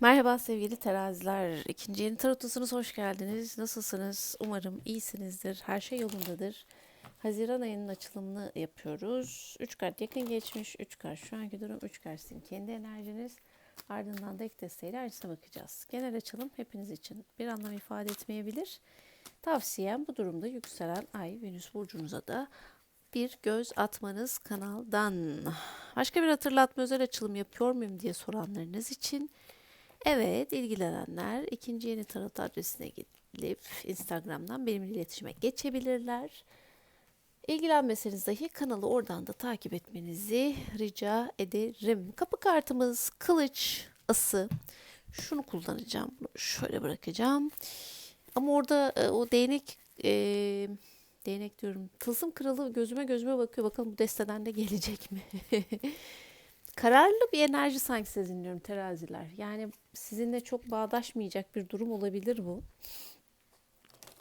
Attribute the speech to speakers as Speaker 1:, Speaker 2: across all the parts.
Speaker 1: Merhaba sevgili teraziler. İkinci yeni tarotusunuz hoş geldiniz. Nasılsınız? Umarım iyisinizdir. Her şey yolundadır. Haziran ayının açılımını yapıyoruz. 3 kart yakın geçmiş, 3 kart şu anki durum, 3 kart sizin kendi enerjiniz. Ardından da ek desteğiyle ayrıca bakacağız. Genel açılım hepiniz için bir anlam ifade etmeyebilir. Tavsiyem bu durumda yükselen ay Venüs burcunuza da bir göz atmanız kanaldan. Başka bir hatırlatma özel açılım yapıyor muyum diye soranlarınız için Evet, ilgilenenler ikinci yeni tarot adresine gidip Instagram'dan benimle iletişime geçebilirler. İlgilenmeseniz dahi kanalı oradan da takip etmenizi rica ederim. Kapı kartımız kılıç ası. Şunu kullanacağım. Bunu şöyle bırakacağım. Ama orada e, o değnek e, değnek diyorum. Tılsım kralı gözüme gözüme bakıyor. Bakalım bu desteden de gelecek mi? kararlı bir enerji sanki sezinliyorum teraziler. Yani sizinle çok bağdaşmayacak bir durum olabilir bu.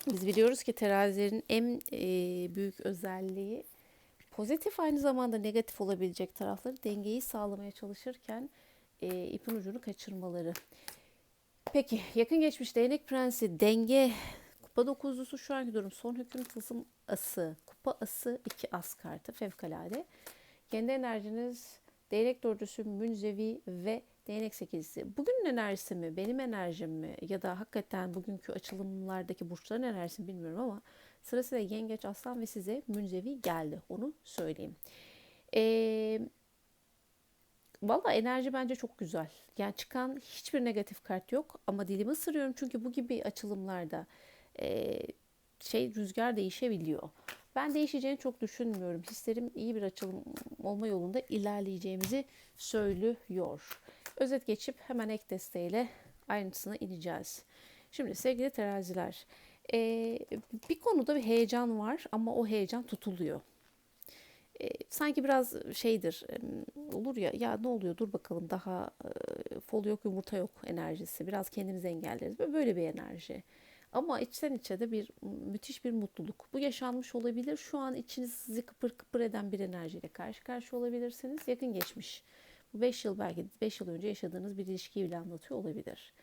Speaker 1: Biz biliyoruz ki terazilerin en e, büyük özelliği pozitif aynı zamanda negatif olabilecek tarafları dengeyi sağlamaya çalışırken e, ipin ucunu kaçırmaları. Peki yakın geçmiş değnek prensi denge kupa dokuzlusu şu anki durum son hüküm tılsım ası kupa ası iki as kartı fevkalade. Kendi enerjiniz Değnek dördüsü münzevi ve değnek sekizisi. Bugünün enerjisi mi, benim enerjim mi ya da hakikaten bugünkü açılımlardaki burçların enerjisi mi bilmiyorum ama sırasıyla yengeç, aslan ve size münzevi geldi. Onu söyleyeyim. Ee, Valla enerji bence çok güzel. Yani çıkan hiçbir negatif kart yok ama dilimi ısırıyorum çünkü bu gibi açılımlarda e, şey rüzgar değişebiliyor. Ben değişeceğini çok düşünmüyorum. Hislerim iyi bir açılım olma yolunda ilerleyeceğimizi söylüyor. Özet geçip hemen ek desteğiyle ayrıntısına ineceğiz. Şimdi sevgili teraziler, e, bir konuda bir heyecan var ama o heyecan tutuluyor. E, sanki biraz şeydir, olur ya, ya ne oluyor dur bakalım daha e, fol yok yumurta yok enerjisi. Biraz kendimizi engelleriz. Böyle bir enerji. Ama içten içe de bir müthiş bir mutluluk. Bu yaşanmış olabilir. Şu an içiniz sizi kıpır kıpır eden bir enerjiyle karşı karşı olabilirsiniz. Yakın geçmiş. Bu 5 yıl belki 5 yıl önce yaşadığınız bir ilişkiyi bile anlatıyor olabilir.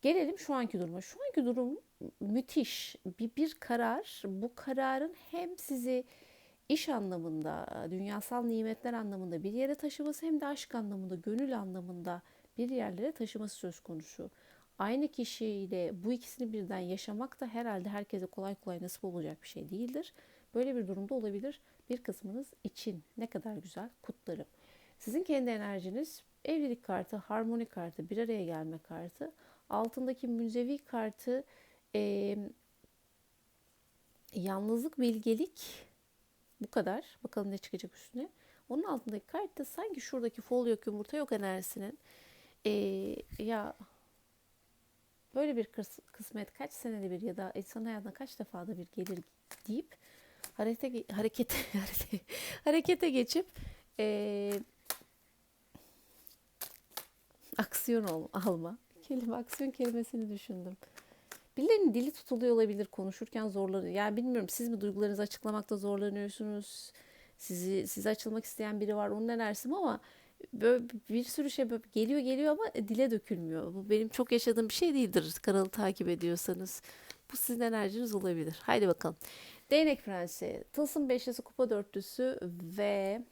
Speaker 1: Gelelim şu anki duruma. Şu anki durum müthiş. Bir, bir karar. Bu kararın hem sizi iş anlamında, dünyasal nimetler anlamında bir yere taşıması hem de aşk anlamında, gönül anlamında bir yerlere taşıması söz konusu aynı kişiyle bu ikisini birden yaşamak da herhalde herkese kolay kolay nasip olacak bir şey değildir. Böyle bir durumda olabilir. Bir kısmınız için ne kadar güzel kutlarım. Sizin kendi enerjiniz evlilik kartı, harmoni kartı, bir araya gelme kartı. Altındaki münzevi kartı e, yalnızlık, bilgelik bu kadar. Bakalım ne çıkacak üstüne. Onun altındaki kart da sanki şuradaki fol yok yumurta yok enerjisinin e, ya böyle bir kısmet kaç senede bir ya da insan hayatına kaç defa da bir gelir deyip harekete harekete harekete geçip e, aksiyon ol, alma. Kelime aksiyon kelimesini düşündüm. Birilerinin dili tutuluyor olabilir konuşurken zorlanıyor. Yani bilmiyorum siz mi duygularınızı açıklamakta zorlanıyorsunuz? Sizi size açılmak isteyen biri var onun enerjisi ama böyle bir sürü şey böyle geliyor geliyor ama dile dökülmüyor. Bu benim çok yaşadığım bir şey değildir. Kanalı takip ediyorsanız. Bu sizin enerjiniz olabilir. Haydi bakalım. Değnek Prensi, Tılsım Beşlisi, Kupa Dörtlüsü ve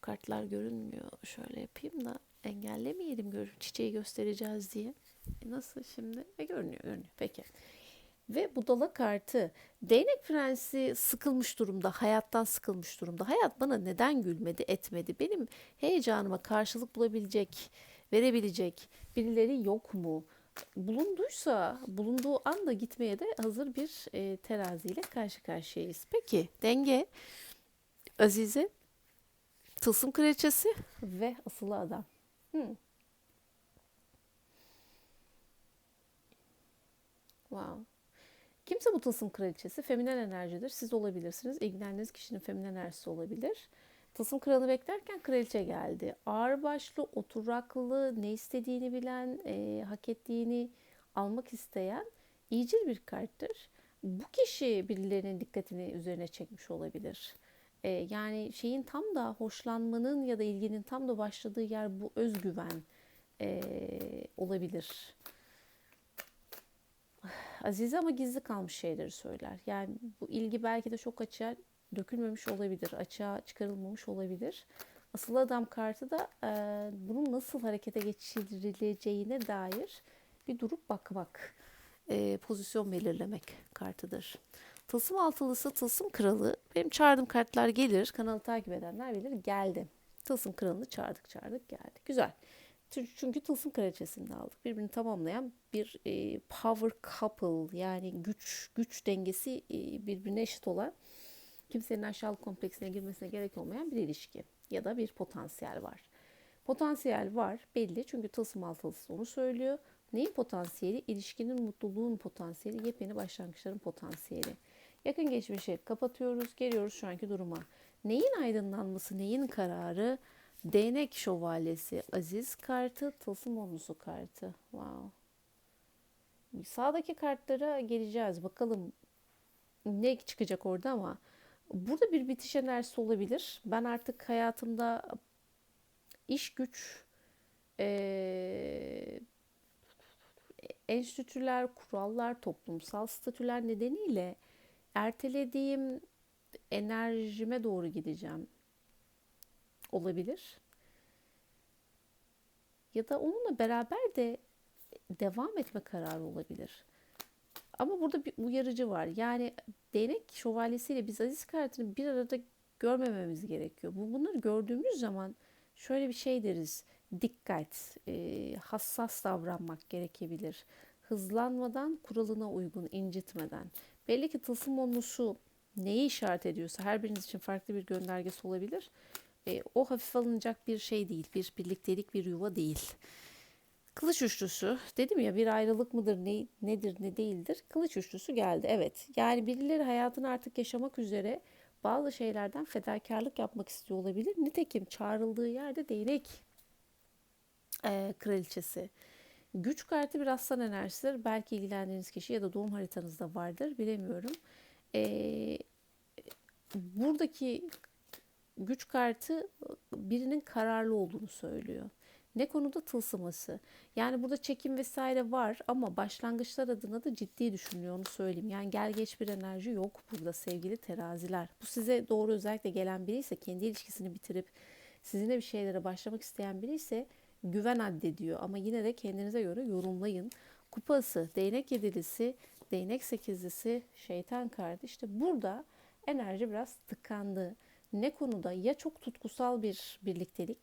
Speaker 1: kartlar görünmüyor. Şöyle yapayım da engellemeyelim gör çiçeği göstereceğiz diye. E nasıl şimdi? E görünüyor, görünüyor. Peki ve budala kartı. Değnek prensi sıkılmış durumda, hayattan sıkılmış durumda. Hayat bana neden gülmedi, etmedi? Benim heyecanıma karşılık bulabilecek, verebilecek birileri yok mu? Bulunduysa, bulunduğu anda gitmeye de hazır bir e, teraziyle karşı karşıyayız. Peki, denge, Azize, Tılsım Kraliçesi ve Asılı Adam. Hmm. Wow. Kimse bu tılsım kraliçesi feminen enerjidir. Siz olabilirsiniz. İlgilendiğiniz kişinin feminen enerjisi olabilir. Tılsım kralı beklerken kraliçe geldi. Ağır başlı, oturaklı, ne istediğini bilen, e, hak ettiğini almak isteyen iyicil bir karttır. Bu kişi birilerinin dikkatini üzerine çekmiş olabilir. E, yani şeyin tam da hoşlanmanın ya da ilginin tam da başladığı yer bu özgüven, eee, olabilir. Azize ama gizli kalmış şeyleri söyler. Yani bu ilgi belki de çok açığa dökülmemiş olabilir, açığa çıkarılmamış olabilir. Asıl adam kartı da eee, bunun nasıl harekete geçirileceğine dair bir durup bakmak, eee, pozisyon belirlemek kartıdır. Tılsım altılısı, tılsım kralı. Benim çağırdığım kartlar gelir. Kanalı takip edenler bilir. Geldi. Tılsım kralını çağırdık çağırdık geldi. Güzel. Çünkü tılsım kraliçesini aldık. Birbirini tamamlayan bir e, power couple yani güç güç dengesi e, birbirine eşit olan kimsenin aşağılık kompleksine girmesine gerek olmayan bir ilişki ya da bir potansiyel var. Potansiyel var belli çünkü tılsım altılısı onu söylüyor. Neyin potansiyeli? İlişkinin, mutluluğun potansiyeli, yepyeni başlangıçların potansiyeli. Yakın geçmişi kapatıyoruz, geliyoruz şu anki duruma. Neyin aydınlanması, neyin kararı? Değnek şövalyesi, aziz kartı, tılsım onlusu kartı. Wow. Sağdaki kartlara geleceğiz. Bakalım ne çıkacak orada ama burada bir bitiş enerjisi olabilir. Ben artık hayatımda iş güç, eee, enstitüler, kurallar, toplumsal statüler nedeniyle ertelediğim enerjime doğru gideceğim olabilir. Ya da onunla beraber de devam etme kararı olabilir. Ama burada bir uyarıcı var. Yani değnek şövalyesiyle biz aziz kartını bir arada görmememiz gerekiyor. Bu bunları gördüğümüz zaman şöyle bir şey deriz. Dikkat, e, hassas davranmak gerekebilir. Hızlanmadan, kuralına uygun, incitmeden. Belli ki tılsım onlusu neyi işaret ediyorsa her biriniz için farklı bir göndergesi olabilir. E, o hafif alınacak bir şey değil, bir birliktelik, bir yuva değil. Kılıç üçlüsü dedim ya bir ayrılık mıdır ne, nedir ne değildir. Kılıç üçlüsü geldi evet. Yani birileri hayatını artık yaşamak üzere bazı şeylerden fedakarlık yapmak istiyor olabilir. Nitekim çağrıldığı yerde değnek e, kraliçesi. Güç kartı bir aslan enerjisidir. Belki ilgilendiğiniz kişi ya da doğum haritanızda vardır bilemiyorum. E, buradaki güç kartı birinin kararlı olduğunu söylüyor. Ne konuda tılsıması. Yani burada çekim vesaire var ama başlangıçlar adına da ciddi düşünüyor onu söyleyeyim. Yani gel geç bir enerji yok burada sevgili teraziler. Bu size doğru özellikle gelen biri ise kendi ilişkisini bitirip sizinle bir şeylere başlamak isteyen biri ise güven addediyor. Ama yine de kendinize göre yorumlayın. Kupası, değnek yedilisi, değnek sekizlisi, şeytan kartı. İşte burada enerji biraz tıkandı. Ne konuda ya çok tutkusal bir birliktelik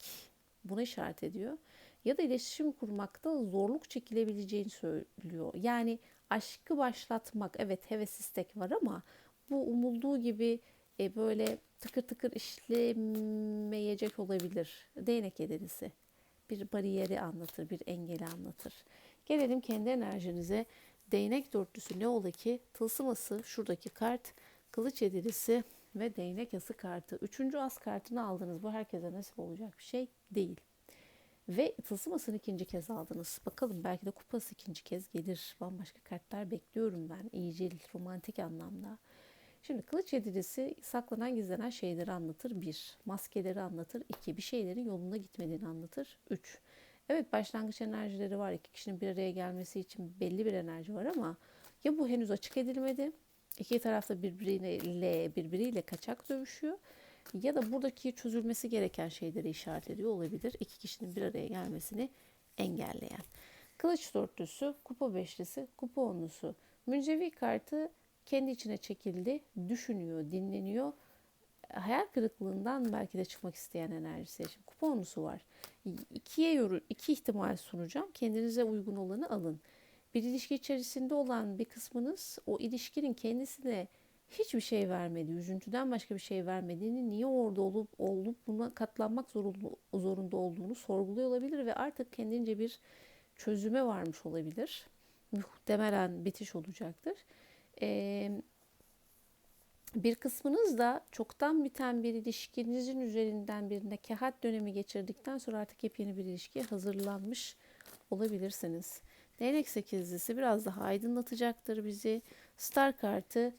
Speaker 1: buna işaret ediyor ya da iletişim kurmakta zorluk çekilebileceğini söylüyor. Yani aşkı başlatmak evet heves istek var ama bu umulduğu gibi e, böyle tıkır tıkır işlemeyecek olabilir. Değnek yedilisi bir bariyeri anlatır, bir engeli anlatır. Gelelim kendi enerjinize. Değnek dörtlüsü ne ola ki? Tılsıması şuradaki kart, kılıç yedilisi ve değnek yası kartı. Üçüncü as kartını aldınız. Bu herkese nasip olacak bir şey değil. Ve tılsımasını ikinci kez aldınız. Bakalım belki de kupası ikinci kez gelir. Bambaşka kartlar bekliyorum ben. İyicil, romantik anlamda. Şimdi kılıç yedilisi saklanan gizlenen şeyleri anlatır. Bir, maskeleri anlatır. İki, bir şeylerin yolunda gitmediğini anlatır. Üç, evet başlangıç enerjileri var. İki kişinin bir araya gelmesi için belli bir enerji var ama ya bu henüz açık edilmedi. İki taraf da birbiriyle, birbiriyle kaçak dövüşüyor. Ya da buradaki çözülmesi gereken şeyleri işaret ediyor olabilir. İki kişinin bir araya gelmesini engelleyen. Kılıç dörtlüsü, kupa beşlisi, kupa onlusu. Münzevi kartı kendi içine çekildi, düşünüyor, dinleniyor. Hayal kırıklığından belki de çıkmak isteyen enerjisi. Şimdi kupa onlusu var. İkiye yoru, iki ihtimal sunacağım. Kendinize uygun olanı alın. Bir ilişki içerisinde olan bir kısmınız o ilişkinin kendisine hiçbir şey vermedi, üzüntüden başka bir şey vermediğini, niye orada olup olup buna katlanmak zorunda, olduğunu sorguluyor olabilir ve artık kendince bir çözüme varmış olabilir. Muhtemelen bitiş olacaktır. Ee, bir kısmınız da çoktan biten bir ilişkinizin üzerinden bir nekahat dönemi geçirdikten sonra artık yepyeni bir ilişkiye hazırlanmış olabilirsiniz. Değnek sekizlisi biraz daha aydınlatacaktır bizi. Star kartı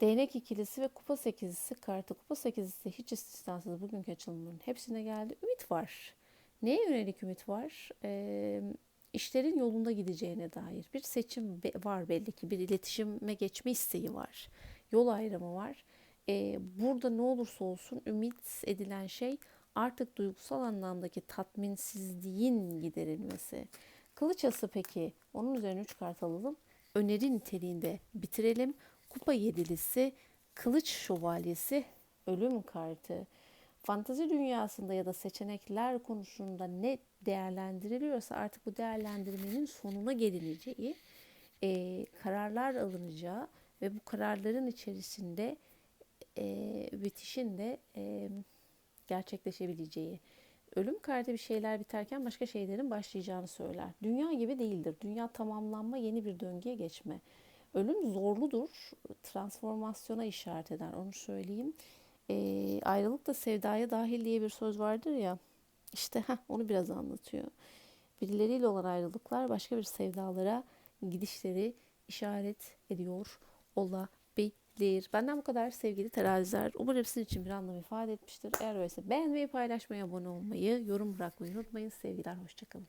Speaker 1: Değnek ikilisi ve kupa sekizlisi kartı. Kupa sekizlisi hiç istisnasız bugünkü açılımların hepsine geldi. Ümit var. Neye yönelik ümit var? Ee, işlerin yolunda gideceğine dair bir seçim var belli ki. Bir iletişime geçme isteği var. Yol ayrımı var. Ee, burada ne olursa olsun ümit edilen şey artık duygusal anlamdaki tatminsizliğin giderilmesi. Kılıç ası peki. Onun üzerine 3 kart alalım. Öneri niteliğinde bitirelim. Kupa yedilisi, kılıç şövalyesi, ölüm kartı. Fantazi dünyasında ya da seçenekler konusunda ne değerlendiriliyorsa artık bu değerlendirmenin sonuna gelineceği, e, kararlar alınacağı ve bu kararların içerisinde e, bitişin de e, gerçekleşebileceği. Ölüm kartı bir şeyler biterken başka şeylerin başlayacağını söyler. Dünya gibi değildir. Dünya tamamlanma, yeni bir döngüye geçme. Ölüm zorludur, transformasyona işaret eder. Onu söyleyeyim. E, ayrılık da sevdaya dahil diye bir söz vardır ya. İşte heh, onu biraz anlatıyor. Birileriyle olan ayrılıklar başka bir sevdalara gidişleri işaret ediyor olabilir. Benden bu kadar sevgili teraziler. Umarım sizin için bir anlam ifade etmiştir. Eğer öyleyse beğenmeyi, paylaşmayı, abone olmayı, yorum bırakmayı unutmayın. Sevgiler, hoşçakalın.